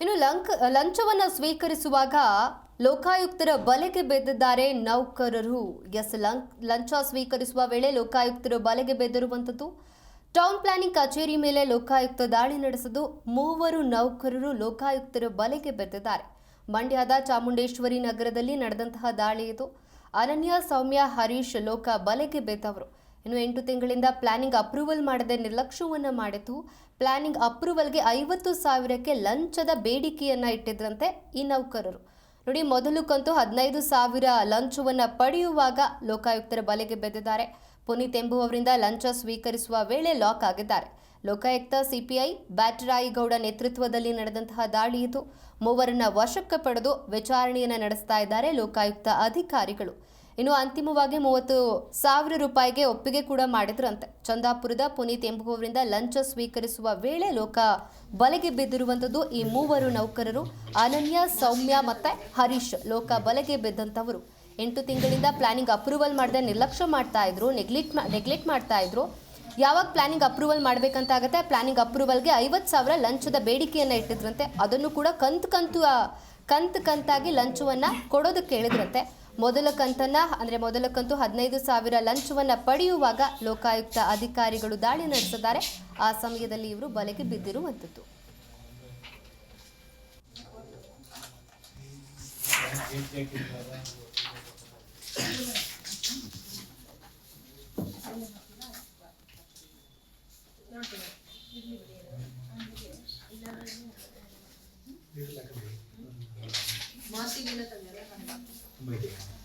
ಇನ್ನು ಲಂಕ್, ಲಂಚವನ್ನು ಸ್ವೀಕರಿಸುವಾಗ ಲೋಕಾಯುಕ್ತರ ಬಲೆಗೆ ಬೆದ್ದಿದ್ದಾರೆ ನೌಕರರು. ಎಸ್, ಲಂಕ್, ಲಂಚ ಸ್ವೀಕರಿಸುವ ವೇಳೆ ಲೋಕಾಯುಕ್ತರು ಬಲೆಗೆ ಬೆದ್ದಿರುವಂಥದ್ದು. ಟೌನ್ ಪ್ಲಾನಿಂಗ್ ಕಚೇರಿ ಮೇಲೆ ಲೋಕಾಯುಕ್ತ ದಾಳಿ ನಡೆಸಿದ್ದು ಮೂವರು ನೌಕರರು ಲೋಕಾಯುಕ್ತರ ಬಲೆಗೆ ಬೆದ್ದಿದ್ದಾರೆ. ಮಂಡ್ಯದ ಚಾಮುಂಡೇಶ್ವರಿ ನಗರದಲ್ಲಿ ನಡೆದಂತಹ ದಾಳಿ ಇದು. ಅನನ್ಯ ಸೌಮ್ಯ ಹರೀಶ್ ಲೋಕ ಬಲೆಗೆ ಬೆದ್ದವರು. ಇನ್ನು ಎಂಟು ತಿಂಗಳಿಂದ ಪ್ಲಾನಿಂಗ್ ಅಪ್ರೂವಲ್ ಮಾಡದೆ ನಿರ್ಲಕ್ಷ್ಯವನ್ನು ಮಾಡಿತು ಪ್ಲಾನಿಂಗ್ ಅಪ್ರೂವಲ್ಗೆ ಐವತ್ತು ಸಾವಿರಕ್ಕೆ ಲಂಚದ ಬೇಡಿಕೆಯನ್ನ ಇಟ್ಟಿದ್ರಂತೆ ಈ ನೌಕರರು. ನೋಡಿ, ಮೊದಲು ಕಂತು ಹದಿನೈದು ಸಾವಿರ ಲಂಚವನ್ನು ಪಡೆಯುವಾಗ ಲೋಕಾಯುಕ್ತರ ಬಲೆಗೆ ಬೆದ್ದಿದ್ದಾರೆ. ಪುನೀತ್ ಎಂಬುವವರಿಂದ ಲಂಚ ಸ್ವೀಕರಿಸುವ ವೇಳೆ ಲಾಕ್ ಆಗಿದ್ದಾರೆ. ಲೋಕಾಯುಕ್ತ ಸಿಪಿಐ ಬ್ಯಾಟರಾಯಿಗೌಡ ನೇತೃತ್ವದಲ್ಲಿ ನಡೆದಂತಹ ದಾಳಿ ಇದು. ಮೂವರನ್ನ ವಶಕ್ಕೆ ಪಡೆದು ವಿಚಾರಣೆಯನ್ನು ನಡೆಸ್ತಾ ಇದ್ದಾರೆ ಲೋಕಾಯುಕ್ತ ಅಧಿಕಾರಿಗಳು. ಇನ್ನು ಅಂತಿಮವಾಗಿ ಮೂವತ್ತು ಸಾವಿರ ರೂಪಾಯಿಗೆ ಒಪ್ಪಿಗೆ ಕೂಡ ಮಾಡಿದ್ರಂತೆ. ಚಂದಾಪುರದ ಪುನೀತ್ ಎಂಬುವವರಿಂದ ಲಂಚ ಸ್ವೀಕರಿಸುವ ವೇಳೆ ಲೋಕ ಬಲೆಗೆ ಬಿದ್ದಿರುವಂಥದ್ದು ಈ ಮೂವರು ನೌಕರರು ಅನನ್ಯ, ಸೌಮ್ಯ ಮತ್ತೆ ಹರೀಶ್. ಲೋಕ ಬಲೆಗೆ ಬಿದ್ದಂಥವರು. ಎಂಟು ತಿಂಗಳಿಂದ ಪ್ಲಾನಿಂಗ್ ಅಪ್ರೂವಲ್ ಮಾಡದೆ ನಿರ್ಲಕ್ಷ್ಯ ಮಾಡ್ತಾ ಇದ್ರು ನೆಗ್ಲೆಕ್ಟ್ ನೆಗ್ಲೆಕ್ಟ್ ಮಾಡ್ತಾ ಇದ್ರು. ಯಾವಾಗ ಪ್ಲಾನಿಂಗ್ ಅಪ್ರೂವಲ್ ಮಾಡಬೇಕಂತ ಆಗುತ್ತೆ ಪ್ಲಾನಿಂಗ್ ಅಪ್ರೂವಲ್ಗೆ ಐವತ್ತು ಸಾವಿರ ಲಂಚದ ಬೇಡಿಕೆಯನ್ನು ಇಟ್ಟಿದ್ರಂತೆ. ಅದನ್ನು ಕೂಡ ಕಂತು ಕಂತು ಕಂತು ಕಂತಾಗಿ ಲಂಚವನ್ನು ಕೊಡೋದು ಕೇಳಿದ್ರಂತೆ. ಮೊದಲ ಕಂತನ್ನ, ಅಂದರೆ ಮೊದಲ ಕಂತು ಹದಿನೈದು ಸಾವಿರ ಲಂಚವನ್ನು ಪಡೆಯುವಾಗ ಲೋಕಾಯುಕ್ತ ಅಧಿಕಾರಿಗಳು ದಾಳಿ ನಡೆಸಿದ್ದಾರೆ. ಆ ಸಮಯದಲ್ಲಿ ಇವರು ಬಲೆಗೆ ಬಿದ್ದಿರುವಂಥದ್ದು. Muy bien.